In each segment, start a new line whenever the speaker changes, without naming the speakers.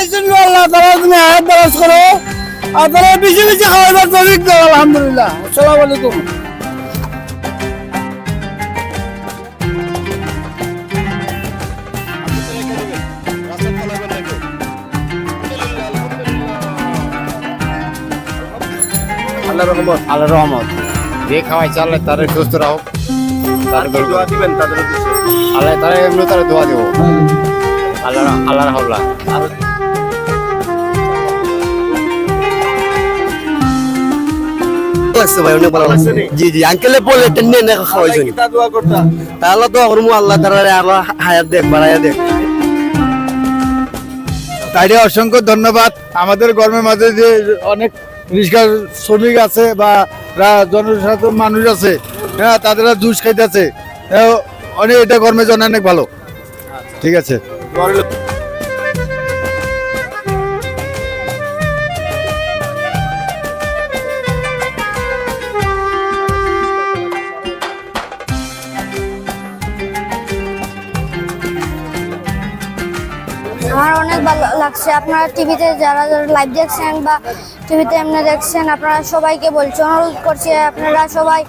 আইসেন আল্লাহ তারা তুমি হায়াত দারাজ করো। আর তারা বেশি বেশি খাওয়াইবার তৌফিক দাও আলহামদুলিল্লাহ। আসসালামু আলাইকুম।
আল্লাহ রহমত।
আল্লাহ রহমত। যে খাওয়াই চালে তারা সুস্থ রাখো তার
দোয়া দিবেন তাদের
আল্লাহ তারা এমনি তারা দোয়া দেবো। আল্লাহ। আল্লাহ হাওলা।
লাগছে ভাই অনেক ভালো লাগছে জি জি আঙ্কেলে বলে টেনে তাহলে তো আল্লাহ আল্লাহ হায়াত দেখ বাড়াইয়া দেখ।
তাইরে অসংখ্য ধন্যবাদ। আমাদের গরমের মাঝে যে অনেক রিক্সা শ্রমিক আছে বা জনসাধারণ মানুষ আছে হ্যাঁ তাদের জুস খাইতেছে হ্যাঁ, অনেক এটা গরমের জন্য অনেক ভালো। ঠিক আছে।
আমার অনেক ভালো লাগছে। আপনারা টিভিতে যারা যারা লাইভ দেখছেন বা টিভিতে এমনি দেখছেন, আপনারা সবাইকে বলছি, অনুরোধ করছি, আপনারা সবাই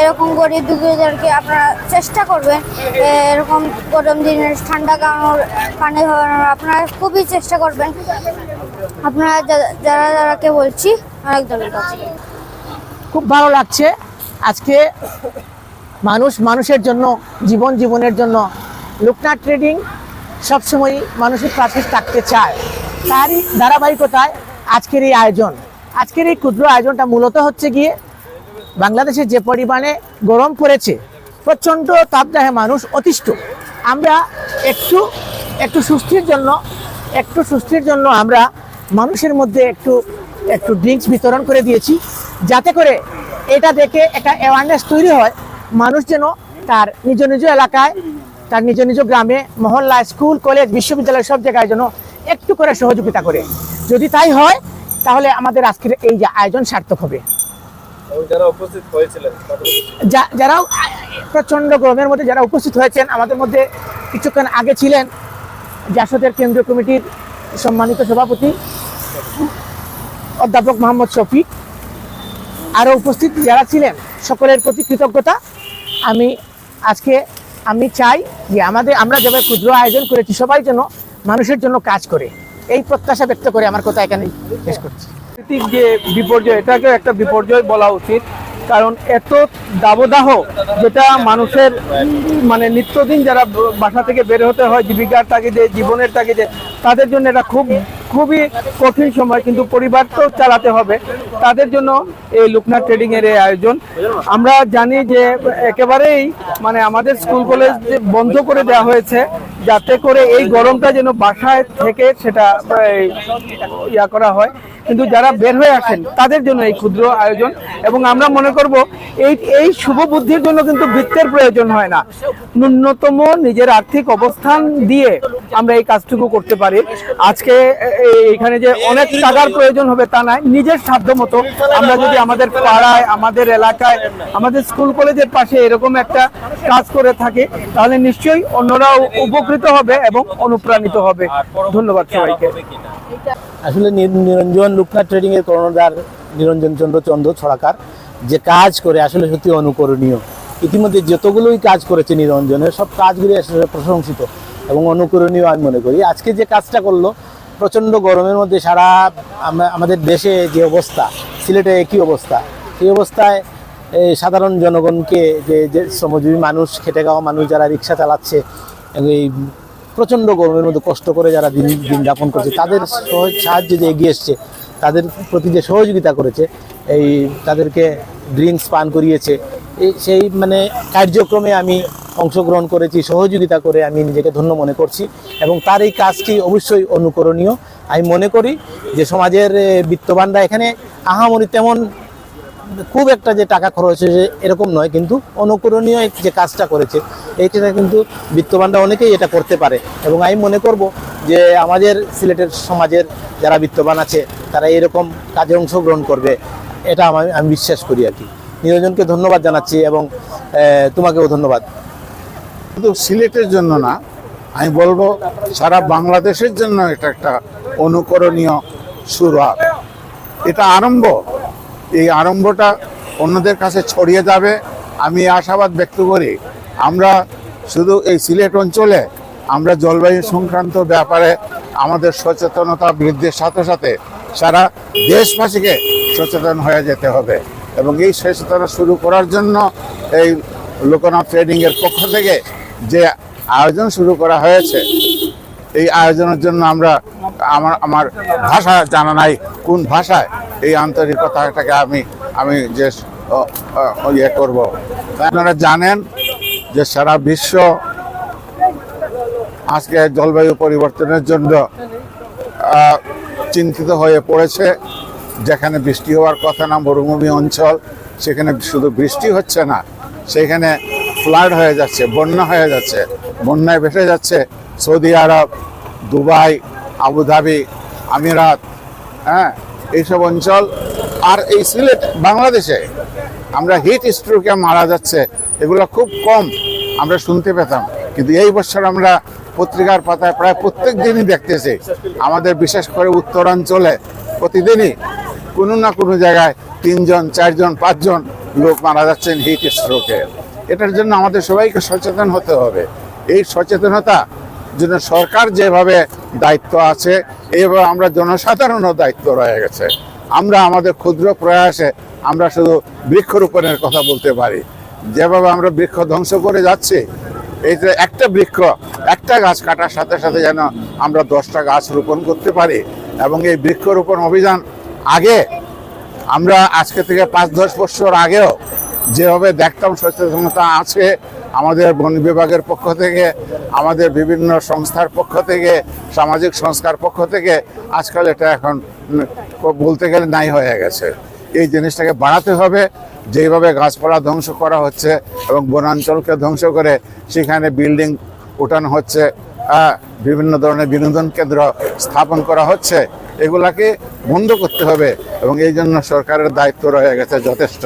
এরকম গরিব দুঃখীদেরকে আপনারা চেষ্টা করবেন এরকম গরম দিনের ঠান্ডা কারণ পানি খাওয়ানোর, আপনারা খুবই চেষ্টা করবেন। আপনারা যারা যারাকে বলছি অনেক ধন্যবাদ
খুব ভালো লাগছে। আজকে মানুষ মানুষের জন্য, জীবন জীবনের জন্য লুকনা ট্রেডিং সবসময় মানুষের পাশে থাকতে চায়। তারই ধারাবাহিকতায় আজকের এই আয়োজন। আজকের এই ক্ষুদ্র আয়োজনটা মূলত হচ্ছে গিয়ে বাংলাদেশে যে পরিমাণে গরম পড়েছে, প্রচণ্ড তাপদাহে মানুষ অতিষ্ঠ। আমরা একটু একটু সুস্থির জন্য, একটু সুস্থির জন্য আমরা মানুষের মধ্যে একটু একটু ড্রিঙ্কস বিতরণ করে দিয়েছি। যাতে করে এটা দেখে একটা অ্যাওয়ারনেস তৈরি হয়। মানুষ যেন তার নিজ নিজ এলাকায় তার নিজ নিজ গ্রামে মহল্লা স্কুল কলেজ বিশ্ববিদ্যালয় সব জায়গায় যেন একটু করে সহযোগিতা করে। যদি তাই হয় তাহলে আমাদের আজকের এই যে আয়োজন সার্থক হবে।
যারা
প্রচণ্ড গরমের মধ্যে যারা উপস্থিত হয়েছেন আমাদের মধ্যে কিছুক্ষণ আগে ছিলেন জাসদের কেন্দ্রীয় কমিটির সম্মানিত সভাপতি অধ্যাপক মোহাম্মদ শফিক। আরও উপস্থিত যারা ছিলেন সকলের প্রতি কৃতজ্ঞতা। আমি আজকে আমি চাই যে আমাদের আমরা যেভাবে ক্ষুদ্র আয়োজন করেছি, সবাই যেন মানুষের জন্য কাজ করে। এই প্রত্যাশা ব্যক্ত করে আমার কথা এখানে শেষ করছি।
প্রাকৃতিক যে বিপর্যয়, এটাকে একটা বিপর্যয় বলা উচিত। কারণ এত দাবদাহ যেটা মানুষের মানে নিত্যদিন যারা বাসা থেকে বের হতে হয়, জীবিকার তাগিদে, জীবনের তাগিদে, তাদের জন্য এটা খুব খুবই কঠিন সময়, কিন্তু পরিবার তো চালাতে হবে। তাদের জন্য এই লুকনা ট্রেডিং এর এই আয়োজন। আমরা জানি যে একেবারেই মানে আমাদের স্কুল কলেজ বন্ধ করে দেওয়া হয়েছে, যাতে করে এই গরমটা যেন বাসায় থেকে সেটা ইয়া করা হয়। কিন্তু যারা বের হয়ে আসেন, তাদের জন্য এই ক্ষুদ্র আয়োজন। এবং আমরা মনে করব, এই এই শুভ বুদ্ধির জন্য কিন্তু বৃত্তের প্রয়োজন হয় না। ন্যূনতম নিজের আর্থিক অবস্থান দিয়ে আমরা এই কাজটুকু করতে পারি। আজকে এখানে যে অনেক টাকার প্রয়োজন হবে তা নয়, নিজের সাধ্য মতো আমরা যদি আমাদের পাড়ায়, আমাদের এলাকায়, আমাদের স্কুল কলেজের পাশে এরকম একটা কাজ করে থাকে, তাহলে নিশ্চয়ই অন্যরাও উপকৃত হবে এবং অনুপ্রাণিত হবে। ধন্যবাদ সবাইকে।
আসলে নিরঞ্জন লুকনা ট্রেডিং এর কর্ণধার নিরঞ্জন চন্দ্র চন্দ্র ছড়াকার যে কাজ করে, আসলে সত্যি অনুকরণীয়। ইতিমধ্যে যতগুলোই কাজ করেছে নিরঞ্জনের, সব কাজগুলি আসলে প্রশংসিত এবং অনুকরণীয় আমি মনে করি। আজকে যে কাজটা করল, প্রচণ্ড গরমের মধ্যে সারা আমাদের দেশে যে অবস্থা, সিলেটে একই অবস্থা? সেই অবস্থায় সাধারণ জনগণকে যে যে শ্রমজীবী মানুষ, খেটে খাওয়া মানুষ যারা রিক্সা চালাচ্ছে, এই প্রচণ্ড গরমের মধ্যে কষ্ট করে যারা দিন দিন যাপন করছে, তাদের সাহায্যে যে এগিয়ে এসছে, তাদের প্রতি যে সহযোগিতা করেছে, এই তাদেরকে ড্রিঙ্কস পান করিয়েছে, এই সেই মানে কার্যক্রমে আমি অংশগ্রহণ করেছি, সহযোগিতা করে আমি নিজেকে ধন্য মনে করছি এবং তার এই কাজটি অবশ্যই অনুকরণীয়। আমি মনে করি যে সমাজের বিত্তবানরা এখানে আহামরি তেমন খুব একটা যে টাকা খরচ হয়েছে এরকম নয়, কিন্তু অনুকরণীয় যে কাজটা করেছে এইটা কিন্তু বিত্তবানরা অনেকেই এটা করতে পারে। এবং আমি মনে করব যে আমাদের সিলেটের সমাজের যারা বিত্তবান আছে, তারা এরকম কাজে অংশগ্রহণ করবে, এটা আমি আমি বিশ্বাস করি আর কি। নিরঞ্জনকে ধন্যবাদ জানাচ্ছি এবং তোমাকেও ধন্যবাদ।
শুধু সিলেটের জন্য না,
আমি বলব সারা বাংলাদেশের জন্য এটা একটা অনুকরণীয় শুরুয়াত এটা আরম্ভ এই আরম্ভটা অন্যদের কাছে ছড়িয়ে যাবে। আমি আশাবাদ ব্যক্ত করি, আমরা শুধু এই সিলেট অঞ্চলে আমরা জলবায়ু সংক্রান্ত ব্যাপারে আমাদের সচেতনতা বৃদ্ধির সাথে সাথে সারা দেশবাসীকে সচেতন হয়ে যেতে হবে এবং এই সচেতনতা শুরু করার জন্য এই লোকনাথ ট্রেডিং এর পক্ষ থেকে যে আয়োজন শুরু করা হয়েছে, এই আয়োজনের জন্য আমরা আমার আমার ভাষা জানা নাই কোন ভাষায় এই আন্তরিকতাটাকে আমি আমি যে ইয়ে করব। আপনারা জানেন যে সারা বিশ্ব আজকে জলবায়ু পরিবর্তনের জন্য চিন্তিত হয়ে পড়েছে। যেখানে বৃষ্টি হওয়ার কথা না, মরুভূমি অঞ্চল, সেখানে শুধু বৃষ্টি হচ্ছে না, সেখানে ফ্লাড হয়ে যাচ্ছে, বন্যা হয়ে যাচ্ছে, বন্যায় ভেসে যাচ্ছে। সৌদি আরব, দুবাই আবুধাবি, আমিরাত হ্যাঁ এইসব অঞ্চল। আর এই সিলেট বাংলাদেশে আমরা হিট স্ট্রোকে মারা যাচ্ছে, এগুলো খুব কম আমরা শুনতে পেতাম। কিন্তু এই বছর আমরা পত্রিকার পাতায় প্রায় প্রত্যেক দিনই দেখতেছি, আমাদের বিশেষ করে উত্তরাঞ্চলে প্রতিদিনই কোনো না কোনো জায়গায় তিনজন, চারজন, পাঁচজন লোক মারা যাচ্ছেন হিট স্ট্রোকে। এটার জন্য আমাদের সবাইকে সচেতন হতে হবে। এই সচেতনতা জন্য সরকার যেভাবে দায়িত্ব আছে এইভাবে আমরা জনসাধারণও দায়িত্ব রয়ে গেছে। আমরা আমাদের ক্ষুদ্র প্রয়াসে আমরা শুধু বৃক্ষরোপণের কথা বলতে পারি। যেভাবে আমরা বৃক্ষ ধ্বংস করে যাচ্ছি, এই যে একটা বৃক্ষ, একটা গাছ কাটার সাথে সাথে যেন আমরা দশটা গাছ রোপণ করতে পারি এবং এই বৃক্ষরোপণ অভিযান আগে, আমরা আজকে থেকে পাঁচ দশ বছর আগেও যেভাবে দেখতাম সচেতনতা আছে আমাদের বন বিভাগের পক্ষ থেকে, আমাদের বিভিন্ন সংস্থার পক্ষ থেকে, সামাজিক সংস্কার পক্ষ থেকে আজকাল এটা এখন বলতে গেলে নাই হয়ে গেছে। এই জিনিসটাকে বাড়াতে হবে যেভাবে গাছপালা ধ্বংস করা হচ্ছে এবং বনাঞ্চলকে ধ্বংস করে সেখানে বিল্ডিং উঠানো হচ্ছে বিভিন্ন ধরনের বিনোদন কেন্দ্র স্থাপন করা হচ্ছে, এগুলাকে বন্ধ করতে হবে এবং এই জন্য সরকারের দায়িত্ব রয়ে গেছে যথেষ্ট।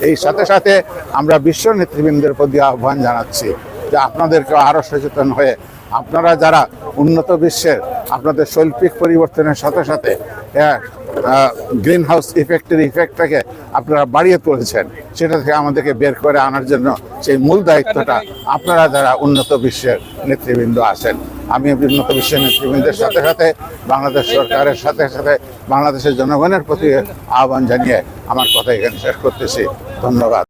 এই সাথে সাথে আমরা বিশ্ব নেতৃবৃন্দের প্রতি আহ্বান জানাচ্ছি যে আপনাদেরকে আরও সচেতন হয়ে আপনারা যারা উন্নত বিশ্বের, আপনাদের শৈল্পিক পরিবর্তনের সাথে সাথে গ্রিন হাউস ইফেক্টের ইফেক্টটাকে আপনারা বাড়িয়ে তুলেছেন, সেটা থেকে আমাদেরকে বের করে আনার জন্য সেই মূল দায়িত্বটা আপনারা যারা উন্নত বিশ্বের নেতৃবৃন্দ আছেন। আমি উন্নত বিশ্বের নেতৃবৃন্দের সাথে সাথে বাংলাদেশ সরকারের সাথে সাথে বাংলাদেশের জনগণের প্রতি আহ্বান জানিয়ে আমার কথা এখানে শেষ করতেছি। ধন্যবাদ।